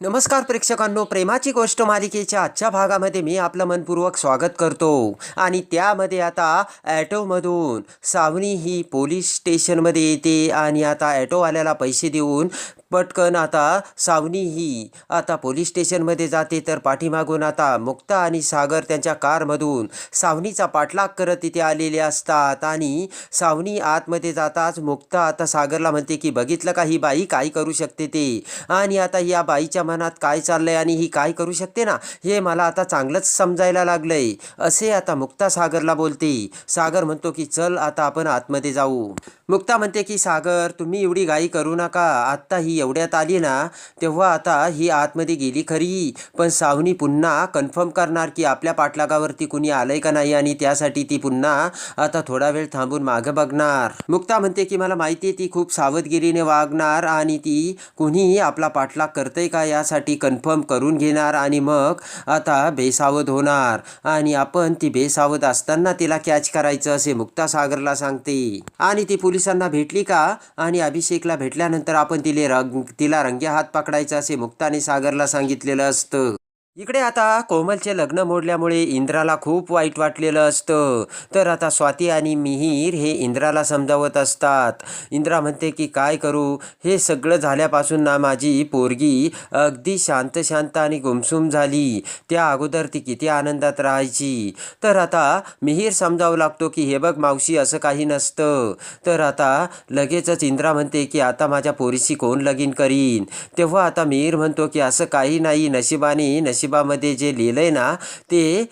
नमस्कार प्रेक्षकांनो प्रेमाची गोष्ट मालिकेच्या आजच्या भागामध्ये मी आपलं मनपूर्वक स्वागत करतो. आणि त्यामध्ये आता ॲटोमधून सावनी ही पोलीस स्टेशनमध्ये येते आणि आता ॲटोवाल्याला पैसे देऊन पटकन आता सावनी ही. आता पोलीस स्टेशनमध्ये जाते तर पाठीमागून आता मुक्ता आणि सागर त्यांच्या कारमधून. सावनीचा पाठलाग करत तिथे आलेले असतात आणि सावनी आतमध्ये जाताच मुक्ता आता सागरला म्हणते की बघितलं का ही बाई? काय करू शकते ते? आणि आता या बाईच्या मनात काय चाललंय आणि ही काय करू शकते ना? हे मला आता चांगलंच समजायला लागलंय. असे आता मुक्ता सागरला बोलते. सागर म्हणतो की चल आता आपण आतमध्ये जाऊ. मुक्ता म्हणते की सागर तुम्ही एवढी गाई करू नका. आत्ता ही एवढ्यात आली ना तेव्हा आता ही आतमध्ये गेली खरी. पण सावनी पुन्हा कन्फर्म करणार की आपल्या पाठलागावरती कुणी आलंय का नाही आणि त्यासाठी ती पुन्हा आता थोडा वेळ थांबून मागं बघणार. मुक्ता म्हणते की मला माहिती आहे ती खूप सावधगिरीने वागणार आणि ती कुणी आपला पाठलाग करतंय का यासाठी कन्फर्म करून घेणार आणि मग आता बेसावध होणार. आणि आपण ती बेसावध असताना तिला कॅच करायचं असे मुक्ता सागरला सांगते. आणि ती पोलिसांना भेटली का? आणि अभिषेकला भेटल्यानंतर आपण तिले रंग तिला रंगे हात पकडायचं असे मुक्ताने सागरला सांगितलेलं असतं. इकडे आता कोमलचे लग्न मोडल्यामुळे इंद्राला खूप वाईट वाटलेलं असतं. तर आता स्वाती आणि मिहीर हे इंद्राला समजावत असतात. इंद्रा म्हणते की काय करू? हे सगळं झाल्यापासून ना माझी पोरगी अगदी शांत शांत आणि गुमसुम झाली. त्या अगोदर ती किती आनंदात राहायची. तर आता मिहीर समजावं लागतो की हे बघ मावशी असं काही नसतं. तर आता लगेचच इंद्रा म्हणते की आता माझ्या पोरीशी कोण लगीन करीन? तेव्हा आता मिहीर म्हणतो की असं काही नाही. नशिबाने नशिबामध्ये जे लिहिलं आहे ना ते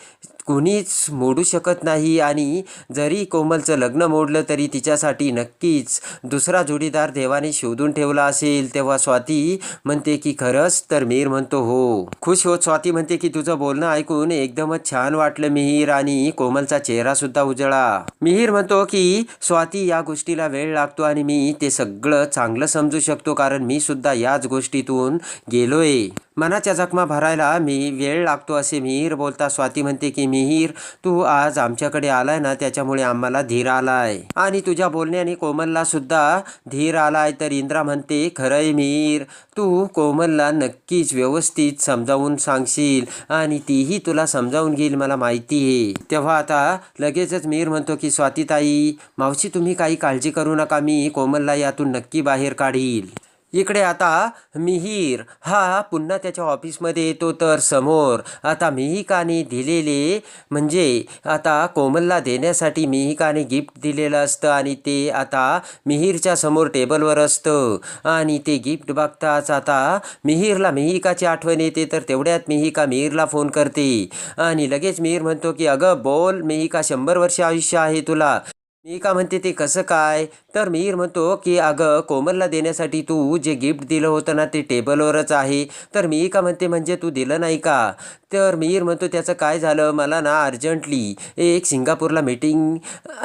कुणीच मोडू शकत नाही आणि जरी कोमलचं लग्न मोडलं तरी तिच्यासाठी नक्कीच दुसरा जोडीदार देवाने शोधून ठेवला असेल. तेव्हा स्वाती म्हणते की खरंच तर मीर म्हणतो हो. खुश होत स्वाती म्हणते की तुझं बोलणं ऐकून एकदमच छान वाटलं मिहीर आणि कोमलचा चेहरा सुद्धा उजळा. मिहीर म्हणतो की स्वाती या गोष्टीला वेळ लागतो आणि मी ते सगळं चांगलं समजू शकतो कारण मी सुद्धा याच गोष्टीतून गेलोय. मनाच्या जखमा भरायला मी वेळ लागतो असे मिहीर बोलता स्वाती म्हणते की मिहीर तू आज आमच्याकडे आलाय ना त्याच्यामुळे आम्हाला धीर आलाय. आणि तुझ्या बोलण्याने कोमलला सुद्धा धीर आलाय तर इंद्रा म्हणते खरंय मिहीर तू कोमलला नक्कीच व्यवस्थित समजावून सांगशील आणि तीही तुला समजावून घेईल मला माहिती आहे. तेव्हा आता लगेचच मिहीर म्हणतो की स्वातीताई मावशी तुम्ही काही काळजी करू नका मी कोमलला यातून नक्की बाहेर काढील. इकडे आता मिहीर हा पुन्हा त्याच्या ऑफिसमध्ये येतो तर समोर. आता मिहिकाने दिलेले म्हणजे आता कोमलला देण्यासाठी मिहिकाने गिफ्ट दिलेलं असतं आणि ते आता मिहीरच्या समोर टेबलवर असतं. आणि ते गिफ्ट बघताच आता मिहीरला मिहिकाची आठवण येते तर तेवढ्यात मिहिका मिहीरला फोन करते. आणि लगेच मिहीर म्हणतो की अगं बोल मिहिका शंभर वर्ष आयुष्य आहे तुला. मी का म्हणते ते कसं काय? तर मीर म्हणतो की अगं कोमलला देण्यासाठी तू जे गिफ्ट दिलं होतं ना ते टेबलवरच आहे. तर मी का म्हणते म्हणजे तू दिलं नाही का? तर मीर म्हणतो त्याचं काय झालं? मला ना अर्जंटली एक सिंगापूरला मीटिंग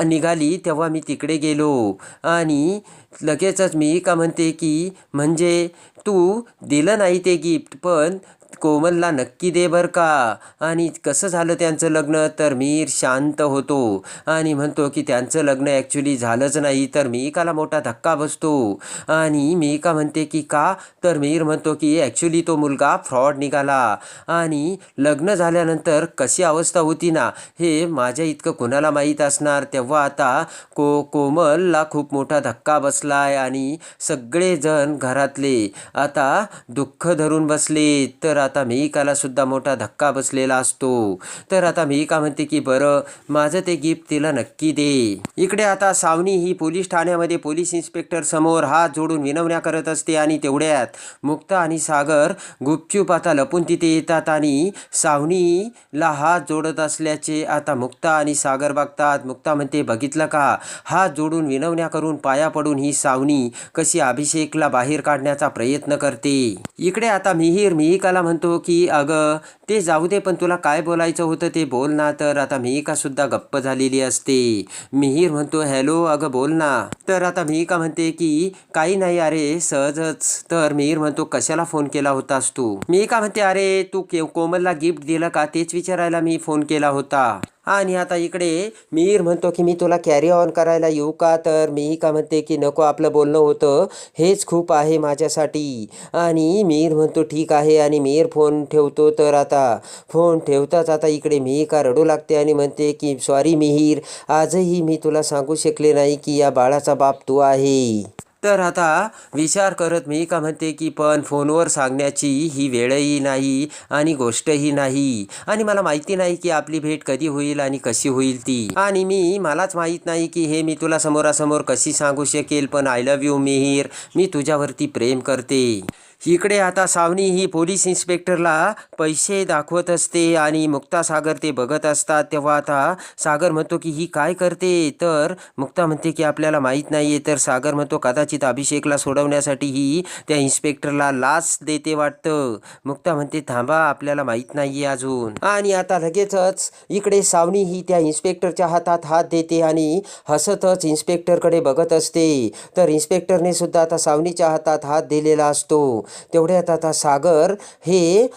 निघाली तेव्हा मी तिकडे गेलो. आणि लगेचच मी का म्हणते की म्हणजे तू दिलं नाही ते गिफ्ट पण कोमलला नक्की दे बरं का? आणि कसं झालं त्यांचं लग्न? तर मीर शांत होतो. आणि म्हणतो की त्यांचं लग्न ॲक्च्युली झालंच नाही तर मिहिकाला मोठा धक्का बसतो. आणि मिहिका म्हणते की का? तर मीर म्हणतो की ॲक्च्युली तो मुलगा फ्रॉड निघाला. आणि लग्न झाल्यानंतर कशी अवस्था होती ना हे माझ्या इतकं कुणाला माहीत असणार? तेव्हा आता को कोमलला खूप मोठा धक्का बसलाय आणि सगळेजण घरातले आता दुःख धरून बसले तर आता मिहिकाला सुद्धा मोठा धक्का बसलेला असतो. तर आता मिहिका म्हणते की बरं माझं ते गिफ्ट तिला नक्की दे. इकडे आता सावनी ही पोलीस ठाण्यामध्ये पोलीस इन्स्पेक्टर समोर हात जोडून विनवण्या करत असते आणि तेवढ्यात मुक्ता आणि सागर गुपचूप आता लपून तिथे येतात आणि सावनीला हात जोडत असल्याचे आता मुक्ता आणि सागर बघतात. मुक्ता म्हणते बघितलं का? हात जोडून विनवण्या करून पाया पडून ही सावनी कशी अभिषेकला बाहेर काढण्याचा प्रयत्न करते. इकडे आता मिहीर मिहिकाला म्हणतो की अगं ते जाऊ दे पण तुला काय बोलायचं होतं ते बोल ना. तर आता मिहिका सुद्धा गप्प झालेली असते? मिहीर म्हणतो हॅलो अगं बोल ना. तर आता मिहिका म्हणते की काही नाही अरे सहजच. तर मिहीर म्हणतो कशाला फोन केला होतास तू? मिहिका म्हणते अरे तू के कोमलला गिफ्ट दिलं का? तेच विचारायला मी फोन केला होता. आणि आता इकडे मीर म्हणतो की मी तुला कॅरी ऑन करायला येऊ का? तर मी का म्हणते की नको आपलं बोलणं होतं. हेच खूप आहे माझ्यासाठी. आणि मीर म्हणतो ठीक आहे. आणि मीर फोन ठेवतो तर आता फोन ठेवताच आता इकडे मी का रडू लागते आणि म्हणते की सॉरी मिहीर. आजही मी तुला सांगू शकले नाही की या बाळाचा बाप तू आहे. तर आता विचार करत मी का म्हणते की पण फोनवर सांगण्याची ही वेळही नाही आणि गोष्टही नाही. आणि मला माहिती नाही की आपली भेट कधी होईल आणि कशी होईल ती. आणि मी मलाच माहीत नाही की हे मी तुला समोरासमोर कशी सांगू शकेल पण आय लव्ह यू मिहीर. मी तुझ्यावरती प्रेम करते. इकडे आता सावनी ही पोलीस इन्स्पेक्टरला पैसे दाखवत असते आणि मुक्ता सागर ते बघत असतात. तेव्हा आता सागर म्हणतो की ही काय करते? तर मुक्ता म्हणते की आपल्याला माहीत नाही आहे तर सागर म्हणतो कदाचित अभिषेकला सोडवण्यासाठी ही त्या इन्स्पेक्टरला लाच देते वाटतं. मुक्ता म्हणते थांबा आपल्याला माहीत नाही आहे अजून. आणि आता लगेचच इकडे सावनी ही त्या इन्स्पेक्टरच्या हातात हात देते आणि हसतच इन्स्पेक्टरकडे बघत असते. तर इन्स्पेक्टरने सुद्धा आता सावनीच्या हातात हात दिलेला असतो. तेवढ्यात आता सागर हे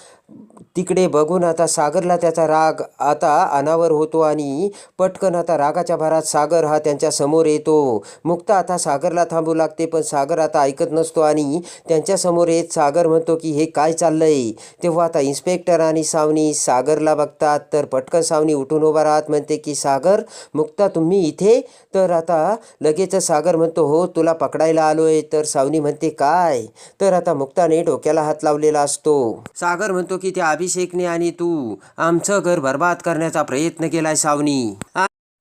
तिकडे बघून आता सागरला त्याचा राग आता अनावर होतो आणि पटकन आता रागाच्या भरात सागर हा त्यांच्यासमोर येतो. मुक्ता आता सागरला थांबू लागते पण सागर आता ऐकत नसतो आणि त्यांच्यासमोर येत सागर म्हणतो की हे काय चाललंय? तेव्हा आता इन्स्पेक्टर आणि सावनी सागरला बघतात. तर पटकन सावनी उठून उभा राहत म्हणते की सागर मुक्ता तुम्ही इथे? तर आता लगेच सागर म्हणतो हो तुला पकडायला आलोय. तर सावनी म्हणते काय? तर आता मुक्ताने डोक्याला हात लावलेला असतो. सागर म्हणतो की त्या अभिषेकने आणि तू आमचं घर बर्बाद करण्याचा प्रयत्न केलाय सावनी.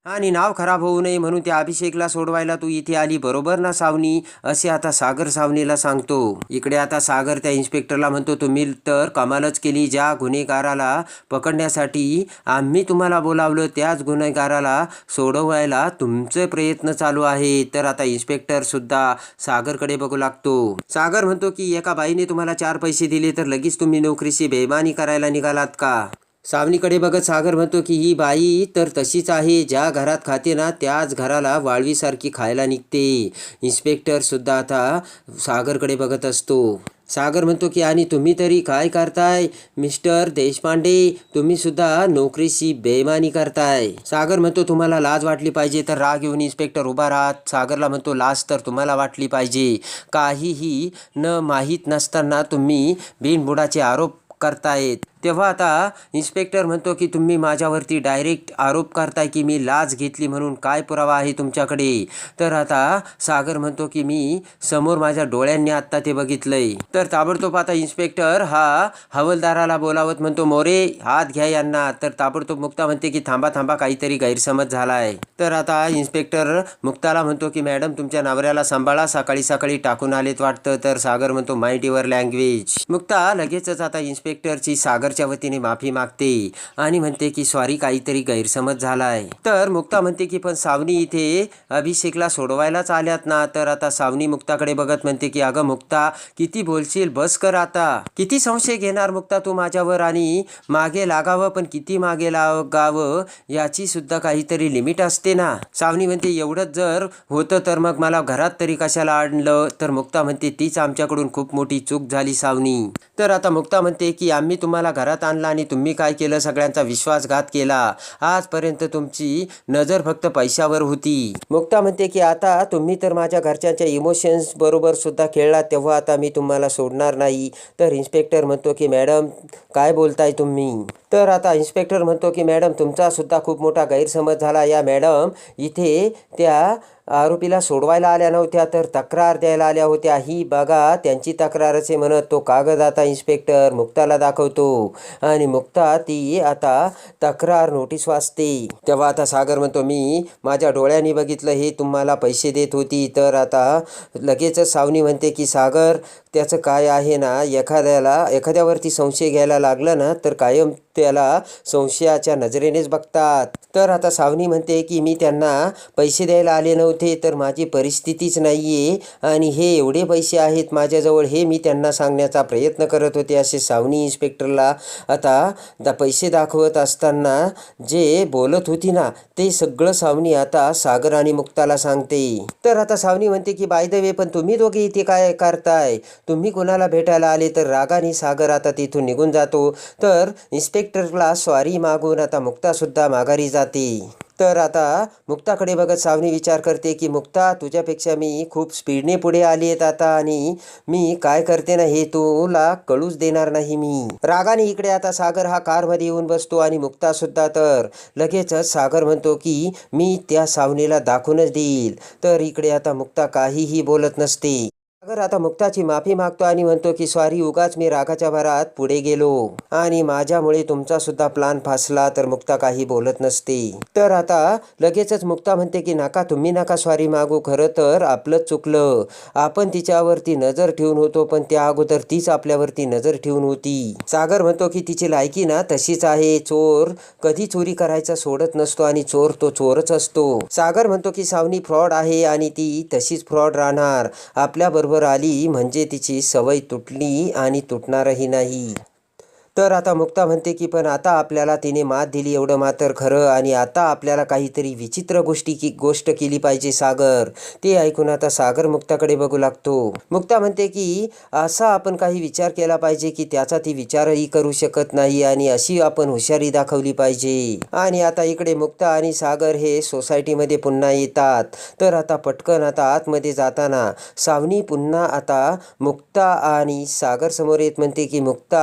आणि नाव खराब होऊ नये म्हणून त्या अभिषेकला सोडवायला तू इथे आली बरोबर ना सावनी? असे आता सागर सावनीला सांगतो. इकडे आता सागर त्या इन्स्पेक्टरला म्हणतो तुम्ही तर कमालच केली. ज्या गुन्हेगाराला पकडण्यासाठी आम्ही तुम्हाला बोलावलं त्याच गुन्हेगाराला सोडवायला तुमचे प्रयत्न चालू आहे तर आता इन्स्पेक्टर सुद्धा सागरकडे बघू लागतो. सागर म्हणतो की एका बाईने तुम्हाला चार पैसे दिले तर लगेच तुम्ही नोकरीची बेमानी करायला निघालात का? सावनीकडे बघत सागर म्हणतो की ही बाई तर तशीच आहे. ज्या घरात खाते ना त्याच घराला वाळवीसारखी खायला निघते. इन्स्पेक्टरसुद्धा आता सागरकडे बघत असतो. सागर म्हणतो की आणि तुम्ही तरी काय करताय मिस्टर देशपांडे? तुम्ही सुद्धा नोकरीची बेमानी करताय. सागर म्हणतो तुम्हाला लाज वाटली पाहिजे तर राग येऊन इन्स्पेक्टर उभा राहत सागरला म्हणतो लाज तर तुम्हाला वाटली पाहिजे. काहीही न माहीत नसताना तुम्ही बिनबुडाचे आरोप करतायत. तेव्हा आता इन्स्पेक्टर म्हणतो की तुम्ही माझ्यावरती डायरेक्ट आरोप करताय की मी लाच घेतली म्हणून काय पुरावा आहे तुमच्याकडे? तर आता सागर म्हणतो की मी समोर माझ्या डोळ्यांनी आत्ता ते बघितलंय. तर ताबडतोब आता इन्स्पेक्टर हा हवलदाराला बोलावत म्हणतो मोरे हात घ्या यांना. तर ताबडतोब मुक्ता म्हणते की थांबा थांबा काहीतरी गैरसमज झालाय. तर आता इन्स्पेक्टर मुक्ताला म्हणतो की मॅडम तुमच्या नवऱ्याला सांभाळा सकाळी सकाळी टाकून आलेत वाटतं. तर सागर म्हणतो माइंड युअर लँग्वेज. मुक्ता लगेचच आता इन्स्पेक्टरची सागरच्या वतीने माफी मागते आणि म्हणते की सॉरी काहीतरी गैरसमज झालाय. तर मुक्ता म्हणते की पण सावनी इथे अभिषेकला सोडवायलाच आल्यात ना. तर आता सावनी मुक्ताकडे बघत म्हणते की अगं मुक्ता किती बोलशील बस कर आता. किती संशय घेणार मुक्ता तू माझ्यावर आणि मागे लागावं पण किती मागे लागावं याची सुद्धा काहीतरी लिमिट असते ना. सावनी म्हणते एवढंच जर होतं तर मग मला घरात तरी कशाला आणलं? तर मुक्ता म्हणते तीच आमच्याकडून खूप मोठी चूक झाली सावनी. तर आता मुक्ता म्हणते की आम्ही तुम्हाला घरात आणला आणि तुम्ही काय केलं? सगळ्यांचा विश्वासघात केला. आजपर्यंत तुमची नजर फक्त पैशावर होती. मुक्ता म्हणते की आता तुम्ही तर माझ्या घरच्यांच्या इमोशन्स बरोबर सुद्धा खेळला तेव्हा आता मी तुम्हाला सोडणार नाही. तर इन्स्पेक्टर म्हणतो की मॅडम काय बोलताय तुम्ही? तर आता इन्स्पेक्टर म्हणतो की मॅडम तुमचासुद्धा खूप मोठा गैरसमज झाला. या मॅडम इथे त्या आरोपीला सोडवायला आल्या नव्हत्या तर तक्रार द्यायला आल्या होत्या. ही बघा त्यांची तक्रार असे म्हणत तो कागद आता इन्स्पेक्टर मुक्ताला दाखवतो. आणि मुक्ता ती आता तक्रार नोटीस वाचते. तेव्हा आता सागर म्हणतो मी माझ्या डोळ्यांनी बघितलं हे तुम्हाला पैसे देत होती. तर आता लगेचच सावनी म्हणते की सागर त्याचं काय आहे ना एखाद्याला एखाद्यावरती संशय घ्यायला लागलं ना तर कायम त्याला संशयाच्या नजरेनेच बघतात. तर आता सावनी म्हणते की मी त्यांना पैसे द्यायला आले नव्हते तर माझी परिस्थितीच नाही आहे आणि हे एवढे पैसे आहेत माझ्याजवळ हे मी त्यांना सांगण्याचा प्रयत्न करत होते असे सावनी इन्स्पेक्टरला आता दा पैसे दाखवत असताना जे बोलत होती ना ते सगळं सावनी आता सागर आणि मुक्ताला सांगते. तर आता सावनी म्हणते की बाय द वे पण तुम्ही दोघे इथे काय करताय? तुम्ही कोणाला भेटायला आले तर रागाने सागर आता तिथून निघून जातो. तर इन्स्पेक्टरला सॉरी मागून आता मुक्तासुद्धा माघारी जाते जाते. तर आता मुक्ताकडे बघत सावनी विचार करते की मुक्ता तुझ्यापेक्षा मी खूप स्पीडने पुढे आली आहेत आता आणि मी काय करते ना हे तुला कळूच देणार नाही मी. रागाने इकडे आता सागर हा कारमध्ये येऊन बसतो आणि मुक्ता सुद्धा तर लगेचच सागर म्हणतो की मी त्या सावनीला दाखवूनच देईल. तर इकडे आता मुक्ता काहीही बोलत नसते. सागर आता मुक्ताची माफी मागतो आणि म्हणतो की सॉरी उगाच मी रागाच्या भरात पुढे गेलो. आणि माझ्यामुळे तुमचा सुद्धा प्लान फासला तर मुक्ता काही बोलत नसते. तर आता लगेचच मुक्ता म्हणते की नका तुम्ही नका सॉरी मागू. खरं तर आपलंच चुकलं. आपण तिच्यावरती नजर ठेवून होतो पण त्या अगोदर तीच आपल्यावरती नजर ठेवून होती. सागर म्हणतो की तिची लायकी ना तशीच आहे. चोर कधी चोरी करायचा सोडत नसतो आणि चोर तो चोरच असतो. सागर म्हणतो की सावनी फ्रॉड आहे आणि ती तशीच फ्रॉड राहणार. आपल्या बरोबर आली म्हणजे तिची सवय तुटली आणि तुटणारही नाही. तर आता मुक्ता म्हणते की पण आता आपल्याला तिने मात दिली एवढं मात्र खरं आणि आता आपल्याला काहीतरी विचित्र गोष्टी की गोष्ट केली पाहिजे सागर. ते ऐकून आता सागर मुक्ताकडे बघू लागतो. मुक्ता म्हणते की असा आपण काही विचार केला पाहिजे की त्याचा ती विचारही करू शकत नाही आणि अशी आपण हुशारी दाखवली पाहिजे. आणि आता इकडे मुक्ता आणि सागर हे सोसायटीमध्ये पुन्हा येतात. तर आता पटकन आता आतमध्ये जाताना सावनी पुन्हा आता मुक्ता आणि सागर समोर येत म्हणते की मुक्ता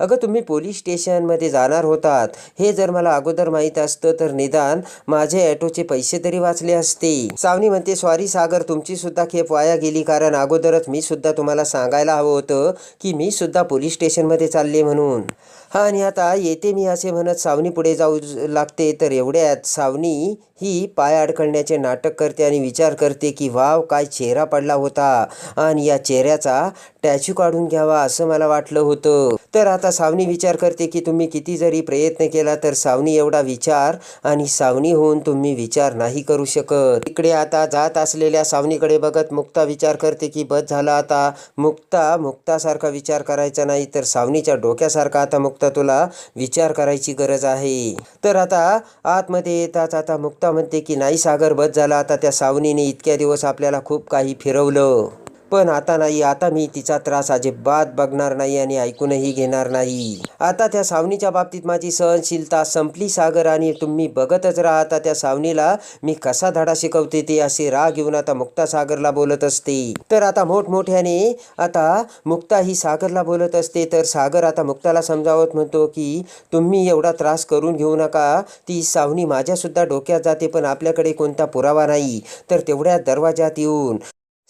अगं तुम्ही पोलीस स्टेशनमध्ये जाणार होतात. हे जर मला अगोदर माहीत असतं तर निदान माझे ॲटोचे पैसे तरी वाचले असते. सावनी म्हणते सॉरी सागर तुमची सुद्धा खेप वाया गेली कारण अगोदरच मी सुद्धा तुम्हाला सांगायला हवं होतं की मी सुद्धा पोलीस स्टेशनमध्ये चालले म्हणून. हा आणि आता येते मी असे म्हणत सावनी पुढे जाऊ लागते. तर एवढ्यात सावनी ही पाय अडकळण्याचे नाटक करते आणि विचार करते की वाव काय चेहरा पडला होता. आणि या चेहऱ्याचा टॅच्यू काढून घ्यावा असं मला वाटलं होतं. तर आता सावनी विचार करते की तुम्ही किती जरी प्रयत्न केला तर सावनी एवढा विचार आणि सावनी होऊन तुम्ही विचार नाही करू शकत. इकडे आता जात असलेल्या सावनीकडे बघत मुक्ता विचार करते की बस झाला आता. मुक्ता मुक्तासारखा विचार करायचा नाही तर सावनीच्या डोक्यासारखा आता मुक्ता तुला विचार करायची गरज आहे. तर आता आतमध्ये येताच आता मुक्ता म्हणते की नाही सागर बस झाला. आता त्या सावनीने इतक्या दिवस आपल्याला खूप काही फिरवलं. पण आता नाही आता मी तिचा त्रास अजिबात बघणार नाही आणि ऐकूनही घेणार नाही. आता त्या सावनीच्या बाबतीत माझी सहनशीलता संपली सागर आणि तुम्ही बघतच राहता त्या सावनीला मी कसा धडा शिकवते ते असे राग घेऊन आता मुक्ता सागरला बोलत असते. तर आता मोठमोठ्याने आता मुक्ता ही सागरला बोलत असते. तर सागर आता मुक्ताला समजावत म्हणतो की तुम्ही एवढा त्रास करून घेऊ नका. ती सावनी माझ्यासुद्धा डोक्यात जाते पण आपल्याकडे कोणता पुरावा नाही. तर तेवढ्या दरवाजात येऊन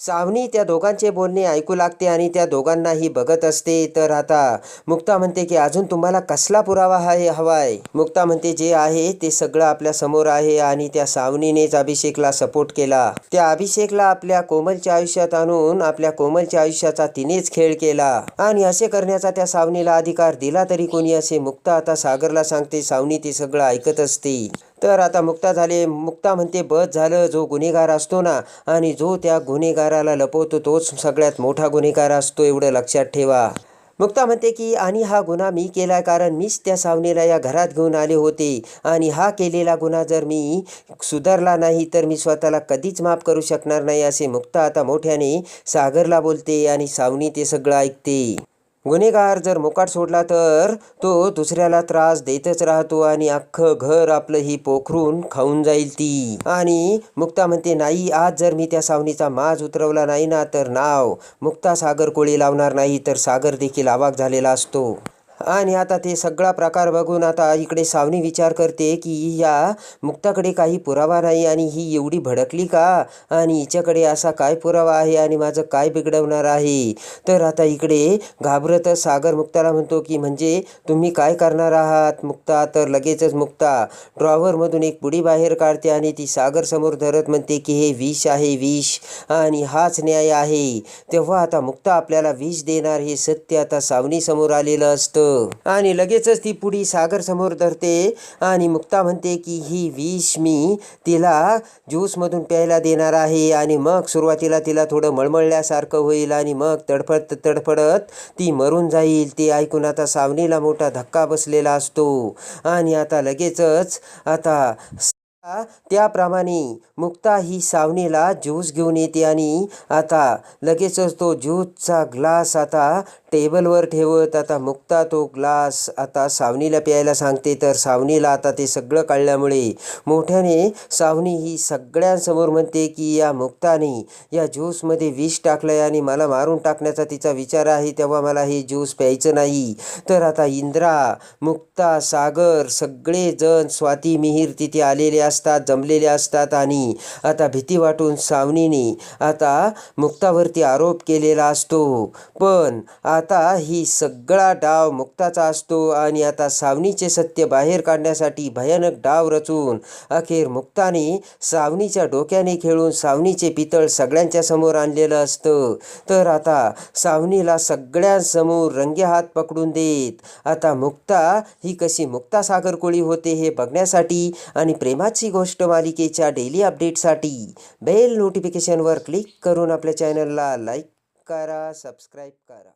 सावनी त्या दोघांचे बोलणे ऐकू लागते आणि त्या दोघांनाही बघत असते. तर आता मुक्ता म्हणते की अजून तुम्हाला कसला पुरावा आहे हवाय? मुक्ता म्हणते जे आहे ते सगळं आपल्यासमोर आहे आणि त्या सावनीनेच अभिषेकला सपोर्ट केला. त्या अभिषेकला आपल्या कोमलच्या आयुष्यात आणून आपल्या कोमलच्या आयुष्याचा तिनेच खेळ केला. आणि असे करण्याचा त्या सावनीला अधिकार दिला तरी कोणी? असे मुक्ता आता सागरला सांगते. सावनी ते सगळं ऐकत असते. तर आता मुक्ता झाले. मुक्ता म्हणते बस झालं जो गुन्हेगार असतो ना आणि जो त्या गुन्हेगाराला लपवतो तोच सगळ्यात मोठा गुन्हेगार असतो एवढं लक्षात ठेवा. मुक्ता म्हणते की आणि हा गुन्हा मी केला कारण मीच त्या सावनीला या घरात घेऊन आले होते. आणि हा केलेला गुन्हा जर मी सुधारला नाही तर मी स्वतःला कधीच माफ करू शकणार नाही असे मुक्ता आता मोठ्याने सागरला बोलते आणि सावनी ते सगळं ऐकते. गुन्हेगार जर मोकाट सोडला तर तो दुसऱ्याला त्रास देतच राहतो आणि अख्खं घर आपलं ही पोखरून खाऊन जाईल ती. आणि मुक्ता म्हणते नाही आज जर मी त्या सावनीचा माज उतरवला नाही ना तर नाव मुक्ता सागर कोळी लावणार नाही तर सागर देखील आवाक झालेला असतो. आणि आता ते सगळा प्रकार बघून आता इकडे सावनी विचार करते की या मुक्ताकडे काही पुरावा नाही आणि ही एवढी भडकली का? आणि हिच्याकडे असा काय पुरावा आहे आणि माझं काय बिघडवणार आहे? तर आता इकडे घाबरत सागर मुक्ताला म्हणतो की म्हणजे तुम्ही काय करणार आहात मुक्ता? तर लगेचच मुक्ता ड्रॉवरमधून एक पुडी बाहेर काढते आणि ती सागर समोर धरत म्हणते की हे विष आहे विष. आणि हाच न्याय आहे. तेव्हा आता मुक्ता आपल्याला विष देणार हे सत्य आता सावनीसमोर आलेलं असतं. आणि लगेचच ती पुडी सागर समोर धरते आणि मुक्ता म्हणते की ही विष मी तिला ज्यूसमधून प्यायला देणार आहे. आणि मग सुरुवातीला तिला थोडं मळमळल्यासारखं होईल आणि मग तडफडत तडफडत ती मरून जाईल. ते ऐकून आता सावनीला मोठा धक्का बसलेला असतो. आणि आता लगेचच आता त्याप्रमाणे मुक्ता ही सावनीला ज्यूस घेऊन येते आणि आता लगेचच तो ज्यूसचा ग्लास आता टेबलवर ठेवत आता मुक्ता तो ग्लास आता सावनीला प्यायला सांगते तर सावनीला आता ते सगळं कळल्यामुळे. मोठ्याने सावनी ही सगळ्यांसमोर म्हणते की या मुक्ताने या ज्यूसमध्ये विष टाकलं आहे आणि मला मारून टाकण्याचा तिचा विचार आहे तेव्हा मला हे ज्यूस प्यायचं नाही. तर आता इंद्रा मुक्ता सागर सगळेजण स्वाती मिहीर तिथे आलेले असतात जमलेले असतात आणि आता भीती वाटून सावनीने आता मुक्तावरती आरोप केलेला असतो. पण आता ही सगळा डाव मुक्ताचा असतो आणि आता सावनीचे सत्य बाहेर काढण्यासाठी भयानक डाव रचून अखेर मुक्ताने सावनीच्या डोक्याने खेळून सावनीचे पितळ सगळ्यांच्या समोर आणलेलं असतं. तर आता सावनीला सगळ्यांसमोर रंगे हात पकडून देत आता मुक्ता ही कशी मुक्ता सागरकोळी होते हे बघण्यासाठी आणि प्रेमाची गोष्ट मालिकेच्या डेली अपडेटसाठी बेल नोटिफिकेशनवर क्लिक करून आपल्या चॅनलला लाईक करा सबस्क्राईब करा.